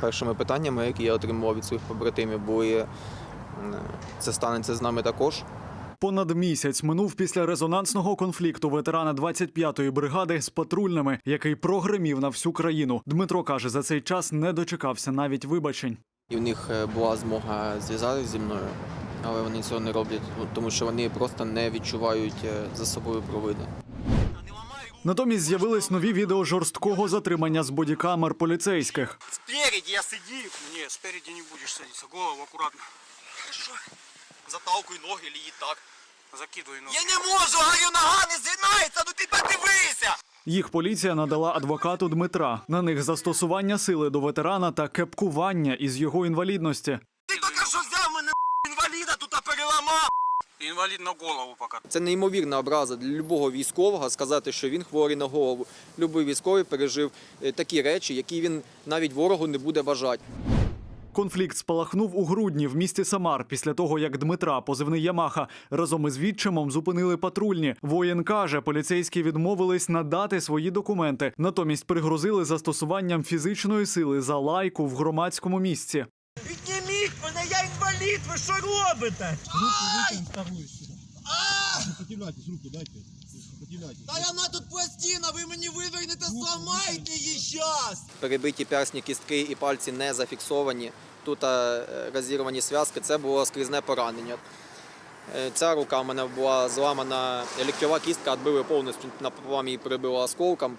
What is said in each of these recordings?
Першими питаннями, які я отримував від своїх побратимів, були е, це станеться з нами також. Понад місяць минув після резонансного конфлікту ветерана 25-ї бригади з патрульними, який прогремів на всю країну. Дмитро каже, за цей час не дочекався навіть вибачень. І в них е, була змога зв'язатися зі мною, але вони цього не роблять, тому що вони просто не відчувають е, за собою провини. Натомість з'явились нові відео жорсткого затримання з бодікамер поліцейських. Спереди я сиди. Не, спереди не будешь садиться. Голову аккуратно. Хорошо. Заталкуй ноги или и так. Закидывай ноги. Я не можу, говорю, нога не згинається, ну ти подивися! Їх поліція надала адвокату Дмитра. На них застосування сили до ветерана та кепкування із його інвалідності. Ти тільки що взяв мене інваліда тут переламав! Инвалид на голову пока. Це неймовірна образа для любого військового сказати, що він хворий на голову. Любий військовий пережив е, такі речі, які він навіть ворогу не буде бажати. Конфлікт спалахнув у грудні в місті Самар після того, як Дмитра, позивний Ямаха, разом із відчимом зупинили патрульні. Воєн каже, поліцейські відмовились надати свої документи, натомість пригрозили застосуванням фізичної сили за лайку в громадському місці. Я інвалід, ви що робите? Сопротивляйтесь, руку дайте. Сопротивляйтесь. Та вона тут пластина, ви мені вивернете, зламайте її щас! Перебиті персні кістки і пальці не зафіксовані. Тут е, розірвані зв'язки, це було скрізне поранення. Е, Ця рука в мене була зламана, ліктьова кістка відбили повністю напополам її перебило осколком.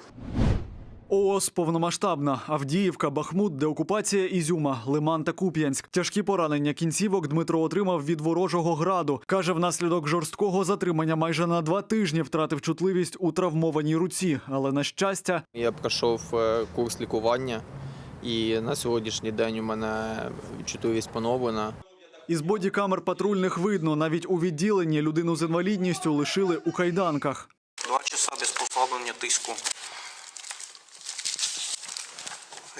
ООС повномасштабна Авдіївка, Бахмут, деокупація Ізюма, Лиман та Куп'янськ. Тяжкі поранення кінцівок Дмитро отримав від ворожого граду. каже, внаслідок жорсткого затримання майже на два тижні втратив чутливість у травмованій руці. Але на щастя, Я пройшов е, курс лікування, і на сьогоднішній день у мене чутливість поновлена. із бодікамер патрульних видно, навіть у відділенні людину з інвалідністю лишили у кайданках. Два часа без послаблення тиску.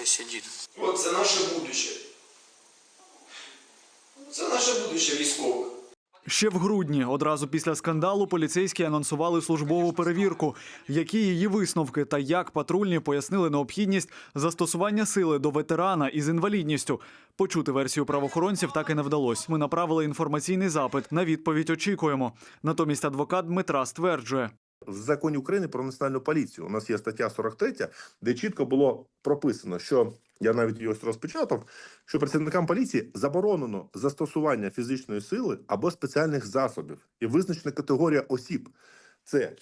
Хай сидить. От це наше будуще. Це наше будуще військових. Ще в грудні, одразу після скандалу, поліцейські анонсували службову перевірку. Які її висновки та як патрульні пояснили необхідність застосування сили до ветерана із інвалідністю. Почути версію правоохоронців так і не вдалося. Ми направили інформаційний запит. На відповідь очікуємо. Натомість адвокат Дмитра стверджує. В законі України про національну поліцію у нас є стаття 43, де чітко було прописано, що я навіть її ось розпечатав, що працівникам поліції заборонено застосування фізичної сили або спеціальних засобів і визначена категорія осіб. Це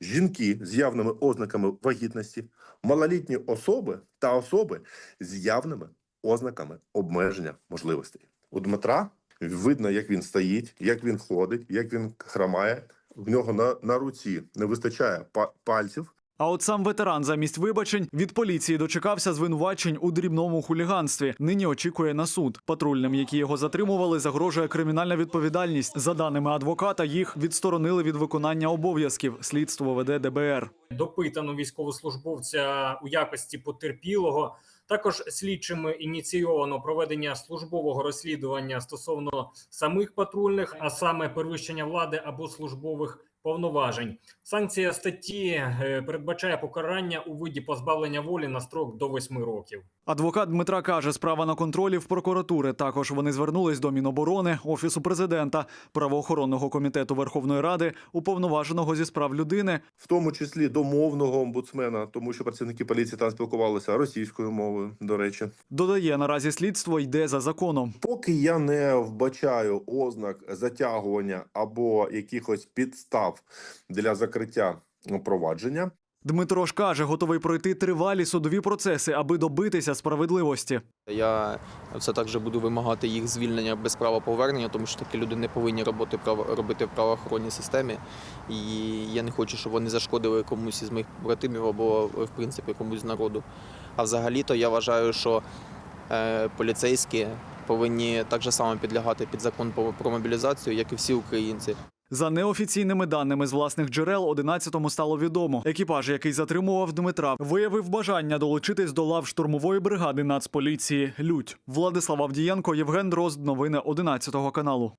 жінки з явними ознаками вагітності, малолітні особи та особи з явними ознаками обмеження можливостей. У Дмитра видно, як він стоїть, як він ходить, як він хромає. В нього на, на руці не вистачає па- пальців. А от сам ветеран замість вибачень від поліції дочекався звинувачень у дрібному хуліганстві. Нині очікує на суд. Патрульним, які його затримували, загрожує кримінальна відповідальність. За даними адвоката, їх відсторонили від виконання обов'язків. Слідство веде ДБР. допитано військовослужбовця у якості потерпілого. Також слідчими ініційовано проведення службового розслідування стосовно самих патрульних, а саме перевищення влади або службових повноважень. Санкція статті е, передбачає покарання у виді позбавлення волі на строк до 8 років. Адвокат Дмитра каже, справа на контролі в прокуратури. Також вони звернулись до Міноборони, офісу президента, правоохоронного комітету Верховної Ради, уповноваженого зі справ людини. в тому числі до мовного омбудсмена, тому що працівники поліції там спілкувалися російською мовою. До речі, Додає, наразі слідство йде за законом. поки я не вбачаю ознак затягування або якихось підстав для закриття провадження, Дмитро ж каже, готовий пройти тривалі судові процеси, аби добитися справедливості. Я все так же буду вимагати їх звільнення без права повернення, тому що такі люди не повинні роботи право робити в правоохоронній системі. І я не хочу, щоб вони зашкодили комусь із моїх братимів або в принципі комусь з народу. А взагалі-то я вважаю, що е, поліцейські повинні так же само підлягати під закон про мобілізацію, як і всі українці. За неофіційними даними з власних джерел, 11-му стало відомо. Екіпаж, який затримував Дмитра, виявив бажання долучитись до лав штурмової бригади Нацполіції Лють. Владислав Авдієнко, Євген Дрозд. Новини 11 каналу.